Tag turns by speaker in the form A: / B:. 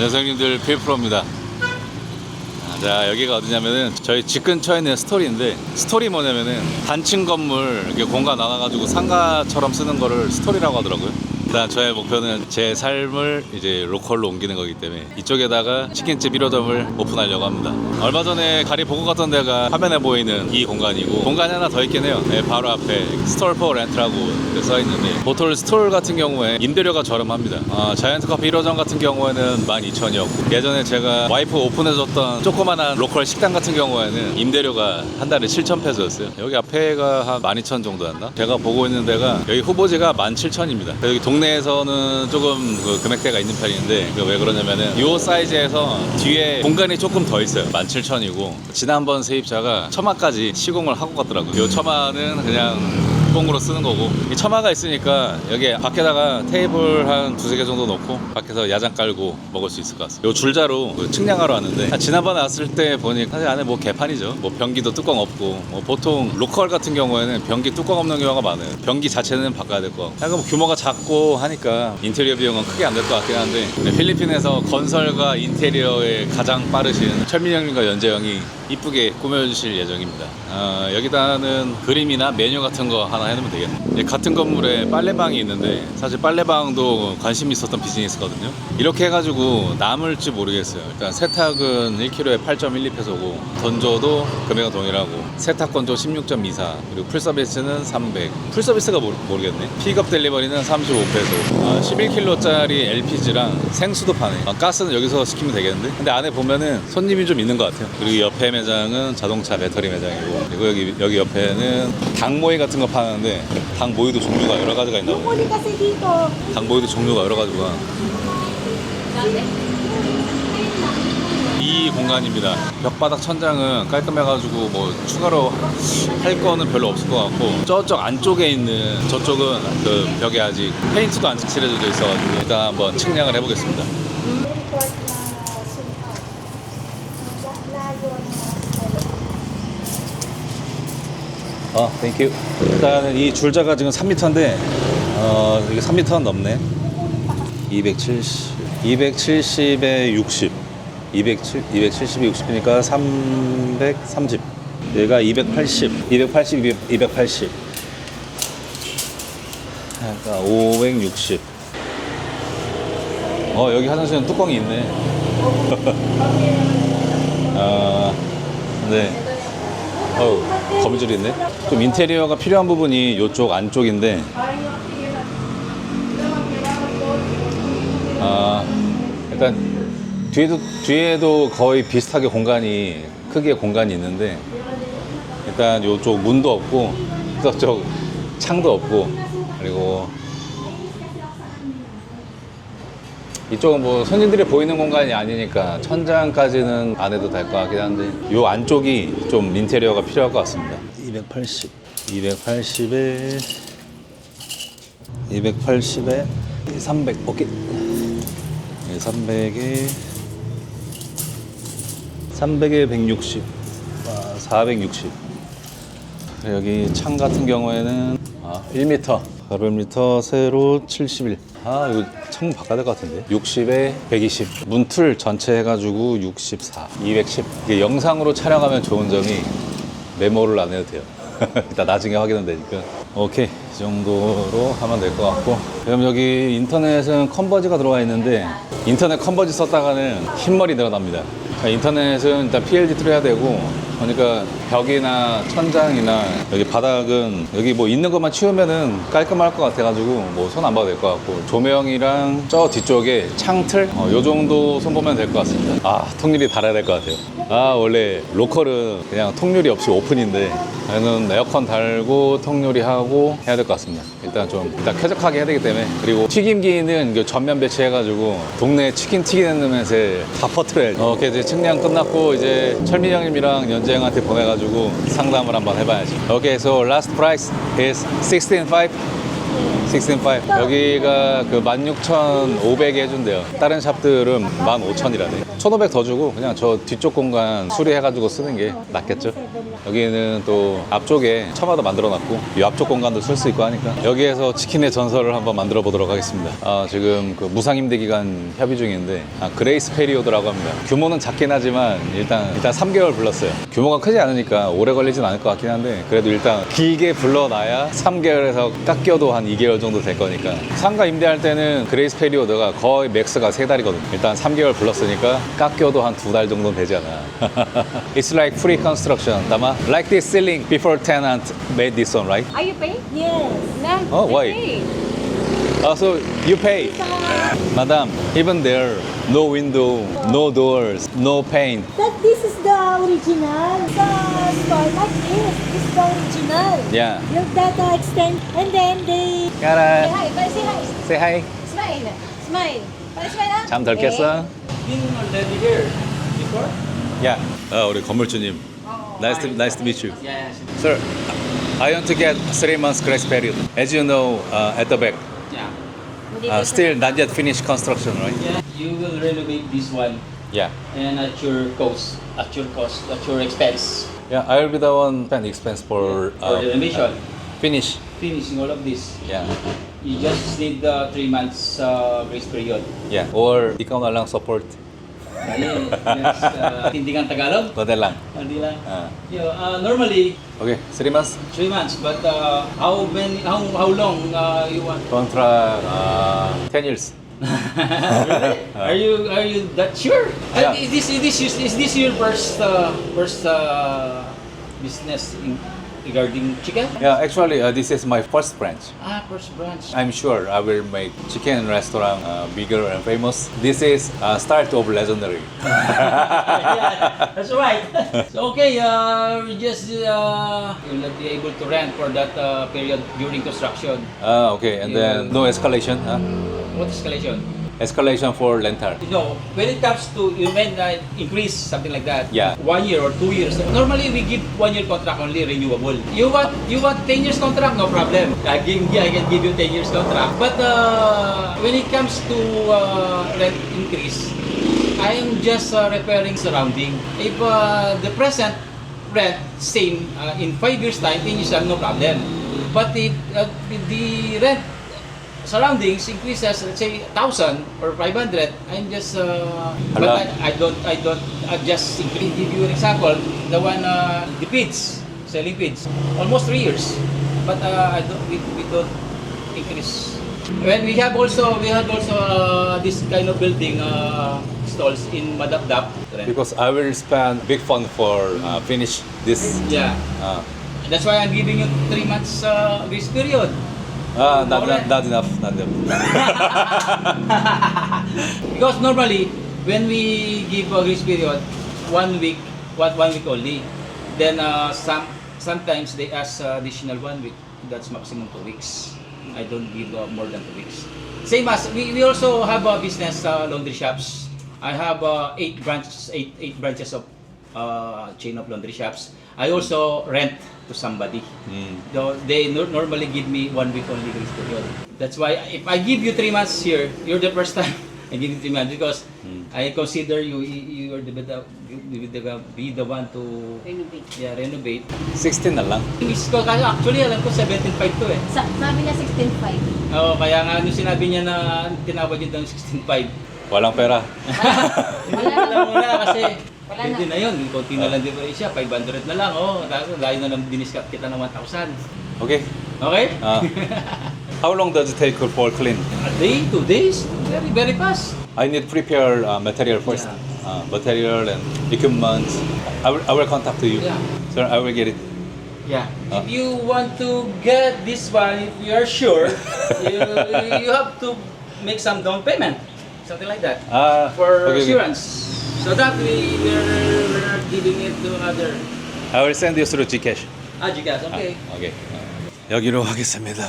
A: 안녕하세요 형님들 피프로입니다. 자 여기가 어디냐면은 저희 집 근처에 있는 스토리인데 스토리 뭐냐면은 단층 건물 이렇게 공간 나눠가지고 상가처럼 쓰는 거를 스토리라고 하더라고요 일단 저의 목표는 제 삶을 이제 로컬로 옮기는 거기 때문에 이쪽에다가 치킨집 1호점을 오픈하려고 합니다. 얼마 전에 가리 보고 갔던 데가 화면에 보이는 이 공간이고 공간이 하나 더 있긴 해요. 네, 바로 앞에 스톨 포 렌트라고 이렇게 써있는데 보통 스톨 같은 경우에 임대료가 저렴합니다. 아, 자이언트 커피 1호점 같은 경우에는 12,000이었고 예전에 제가 와이프 오픈해줬던 조그만한 로컬 식당 같은 경우에는 임대료가 한 달에 7,000페소였어요. 여기 앞에가 한 12,000 정도였나? 제가 보고 있는 데가 여기 후보지가 17,000입니다. 여기 동 네에서는 조금 그 금액대가 있는 편인데 그 왜 그러냐면은 이 사이즈에서 뒤에 공간이 조금 더 있어요. 17,000이고 지난번 세입자가 처마까지 시공을 하고 갔더라고요. 이 처마는 그냥 뽕으로 쓰는 거고. 이 처마가 있으니까 여기 밖에다가 테이블 한 두세 개 정도 놓고 밖에서 야장 깔고 먹을 수 있을 것 같습니다. 요 줄자로 그 측량하러 왔는데 아, 지난번에 왔을 때 보니 사실 안에 뭐 개판이죠. 뭐 변기도 뚜껑 없고 뭐 보통 로컬 같은 경우에는 변기 뚜껑 없는 경우가 많아요. 변기 자체는 바꿔야 될 것 같고. 약간 뭐 규모가 작고 하니까 인테리어 비용은 크게 안 될 것 같긴 한데 네, 필리핀에서 건설과 인테리어에 가장 빠르신 철민 형님과 연재 형이 이쁘게 꾸며주실 예정입니다. 아, 여기다는 그림이나 메뉴 같은 거 하나 해놓으면 되겠네. 예, 같은 건물에 빨래방이 있는데 사실 빨래방도 관심 있었던 비즈니스거든요. 이렇게 해가지고 남을지 모르겠어요. 일단 세탁은 1kg에 8.12페소고 건조도 금액은 동일하고 세탁 건조 16.24 그리고 풀서비스는 300 풀서비스가 모르, 모르겠네. 픽업 델리버리는 35페소 아, 11kg짜리 LPG랑 생수도 파네. 아, 가스는 여기서 시키면 되겠는데? 근데 안에 보면은 손님이 좀 있는 것 같아요. 그리고 옆에 매장은 자동차 배터리 매장이고 그리고 여기 여기 옆에는 닭 모이 같은 거 파는데 닭 모이도 종류가 여러 가지가 있나 보네
B: dito.
A: 닭모이도 종류가 여러 가지가 이 공간입니다. 벽바닥 천장은 깔끔해가지고 뭐 추가로 할 거는 별로 없을 것 같고 저쪽 안쪽에 있는 저쪽은 그 벽에 아직 페인트도 안 칠해져 있어가지고 일단 한번 측량을 해보겠습니다. 어, 땡큐. 일단은 이 줄자가 지금 3m인데, 어, 이게 3m는 넘네. 270, 270에 60. 207, 270에 60이니까 330. 얘가 280, 280, 200, 280. 그러니까 560. 어, 여기 화장실은 뚜껑이 있네. 아, 네. 어우, 거미줄이 있네. 좀 인테리어가 필요한 부분이 이쪽 안쪽인데, 아, 일단 뒤에도 뒤에도 거의 비슷하게 공간이 크게 공간이 있는데, 일단 이쪽 문도 없고, 저쪽 창도 없고, 그리고 이쪽은 뭐 손님들이 보이는 공간이 아니니까 천장까지는 안 해도 될 것 같긴 한데 이 안쪽이 좀 인테리어가 필요할 것 같습니다 280 280에 280에 300 오케이. 300에 300에 160 아, 460 여기 창 같은 경우에는 아, 1m 400m 세로 71 아 이거 창문 바꿔야 될 것 같은데. 60에 120 문틀 전체 해가지고 64 210 이게 영상으로 촬영하면 좋은 점이 메모를 안 해도 돼요. 일단 나중에 확인은 되니까. 오케이. 이 정도로 하면 될 것 같고. 그럼 여기 인터넷은 컨버지가 들어와 있는데 인터넷 컨버지 썼다가는 흰머리 늘어납니다 인터넷은 일단 PLDT로 해야 되고 그러니까 벽이나 천장이나 여기 바닥은 여기 뭐 있는 것만 치우면은 깔끔할 것 같아가지고 뭐 손 안 봐도 될 것 같고 조명이랑 저 뒤쪽에 창틀 어, 요 정도 손 보면 될 것 같습니다. 아 통유리 달아야 될 것 같아요. 아 원래 로컬은 그냥 통유리 없이 오픈인데 저는 에어컨 달고 통유리 하고 해야 될 것 같습니다 일단 좀 일단 쾌적하게 해야 되기 때문에 그리고 튀김기는 그 전면 배치해가지고 동네 치킨 튀기는 맛에 다 퍼트려야 돼. 어, 이제 측량 끝났고 이제 철민 형님이랑 연재 형한테 보내가지고 상담을 한번 해봐야지. 오케이, so last price is 16.5. 16.5 여기가 그 16,500에 해준대요. 다른 샵들은 15,000이라네 1,500 더 주고 그냥 저 뒤쪽 공간 수리해가지고 쓰는 게 낫겠죠? 여기는 또 앞쪽에 처마도 만들어놨고 이 앞쪽 공간도 쓸 수 있고 하니까. 여기에서 치킨의 전설을 한번 만들어 보도록 하겠습니다. 아, 지금 그 무상임대 기간 협의 중인데 아, 그레이스 페리오드라고 합니다. 규모는 작긴 하지만 일단 일단 3개월 불렀어요. 규모가 크지 않으니까 오래 걸리진 않을 것 같긴 한데 그래도 일단 길게 불러놔야 3개월에서 깎여도 한 2개월 정도 될 거니까 상가 임대할 때는 그레이스 페리오드가 거의 맥스가 3달이거든요 일단 3개월 불렀으니까 깎여도 한 두 달 정도는 되잖아 It's like free construction 다마 Like this ceiling before tenant made this one right?
C: Are you paying?
B: Yes.
C: No.
A: Oh, why? Oh, so you pay Madam, even there no window, no doors, no paint
B: That this is the original. The store like this. This is the original.
A: Yeah
B: Look that uh, extend and then they
C: Say
A: Yara,
C: hi. Bye, say hi.
A: say hi
C: Smile. Smile. Bye, smile ah.
A: 잠 덜 깼어?
D: been already here before?
A: Yeah. 아, 우리 건물주님. Nice to, nice to meet you.
D: Yes.
A: Sir, I want to get three months grace period. As you know, uh, at the back,
D: Yeah.
A: uh, still not yet finished construction, right?
D: Yeah. You will renovate this one
A: Yeah.
D: and at your cost, at your cost, at your expense.
A: Yeah, I will be the one spend expense for,
D: For
A: uh,
D: the renovation.
A: finish.
D: Finishing all of this.
A: Yeah.
D: You just need the three months uh, grace period.
A: Yeah. Or ikaw na lang support.
D: Yes. Uh, tindigan Tagalog?
A: Konti lang.
D: Hindi lang.
A: Ah.
D: Yeah, uh, normally,
A: Okay, three months.
D: three months. But uh, how many, how, how long uh, you want?
A: Contract, uh, 10 years.
D: Are you are you that sure?
A: Yeah.
D: Is this is this is, is this your first uh, first uh, business in, regarding chicken?
A: Yeah, actually, uh, this is my first branch.
D: Ah, first branch.
A: I'm sure I will make chicken restaurant uh, bigger and famous. This is uh, start of legendary.
D: yeah, that's right. so okay, uh, we just uh, you'll not be able to rent for that uh, period during construction.
A: Ah, okay, and then no escalation. Huh?
D: What escalation?
A: Escalation for rental.
D: You know, when it comes to you mean uh, increase something like that.
A: Yeah.
D: One year or two years. Normally we give one year contract only renewable. You want you want ten years contract, no problem. I give I can give you ten years contract. But uh, when it comes to uh, rent increase, I am just uh, repairing surrounding. If uh, the present rent same uh, in five years time, ten years time, no problem. But if, uh, the rent surroundings increases let's say 1000 or 500 i'm just uh, but. I, I don't i don't I just increase. give you an example the one uh, the pids selling pids almost three years but uh, i don't we, we don't increase when we have also we have also uh, this kind of building uh, stalls in madapdap
A: Because I will spend big fund for uh, finish this.
D: yeah
A: Uh,
D: that's why i'm giving you three months uh, grace period
A: ah, not, not, not enough. Not enough.
D: Because normally, when we give a grace period, one week, one, one week only, then uh, some sometimes they ask uh, additional one week. That's maximum two weeks. I don't give uh, more than two weeks. Same as we, we also have a business uh, laundry shops. I have uh, eight branches, eight eight branches of uh, chain of laundry shops. I also rent to somebody.
A: Mm.
D: They nor- normally give me one week only grace period. That's why if I give you three months here, you're the first time I give you three months because
A: Mm.
D: I consider you you are the better you will the, be the one to
C: Renovate.
D: yeah, renovate.
A: 16 na lang.
D: Miss ko kasi actually alam ko 17.5 to eh.
C: Sa, sabi niya 16.5.
D: Oo, kaya nga nung sinabi niya na tinawad niya ng 16.5.
A: Walang pera.
C: Wala na.
D: Wala muna kasi
C: Wala
D: pwede
C: na.
D: na yun. Konti na lang di ba siya, 500 na lang. Oh, layo na lang diniskat kita ng 1,000.
A: Okay.
D: Okay?
A: Uh, how long does it take for clean?
D: A day, two days, very very fast.
A: I need prepare uh, material first.
D: Yeah.
A: Uh, material and equipment. I will, I will contact to you.
D: Yeah.
A: Sir, I will get it.
D: Yeah.
A: Ah.
D: If you want to get this one, if you are sure, you, you have to make some down payment, something like that,
A: Ah,
D: for
A: okay, okay.
D: So that we we're, we're not giving it to other.
A: I will send you through Gcash.
D: Ah, Gcash, okay.
A: 오케이. 여기로 하겠습니다.